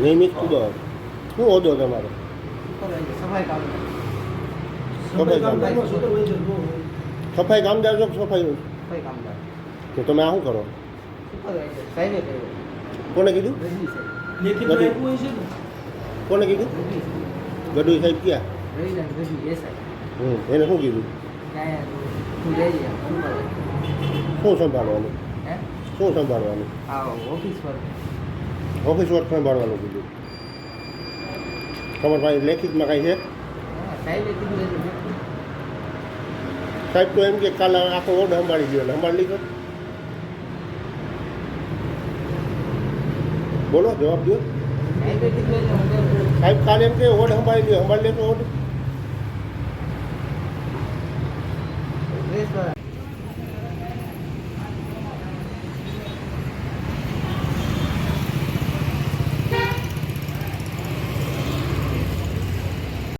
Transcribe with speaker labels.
Speaker 1: નિયમિત કુદો શું હોદો તમારો
Speaker 2: સફાઈ
Speaker 1: કામદાર સફાઈ કામદાર છો સફાઈ તો તમે આ શું કરો કોને કીધું? કોને કીધું?
Speaker 2: ગઢવી સાહેબ
Speaker 1: ક્યાં? હમ એને શું કીધું? શું સંભાળવાનું? શું સંભાળવાનું?
Speaker 2: ઓફિસ પર
Speaker 1: ઓફિસ વર્ક સંભાળવાનું કીધું. તમારી પાસે લેખિતમાં કાંઈ છે?
Speaker 2: સાહેબે,
Speaker 1: તો એમ કે કાલે આખો ઓર્ડ સંભાળી ગયો સંભાળી લીધો. બોલો, જવાબ દો
Speaker 2: સાહેબે,
Speaker 1: કાલે એમ કે ઓર્ડર સંભાળી ગયો સંભાળી લેતો ઓર્ડર.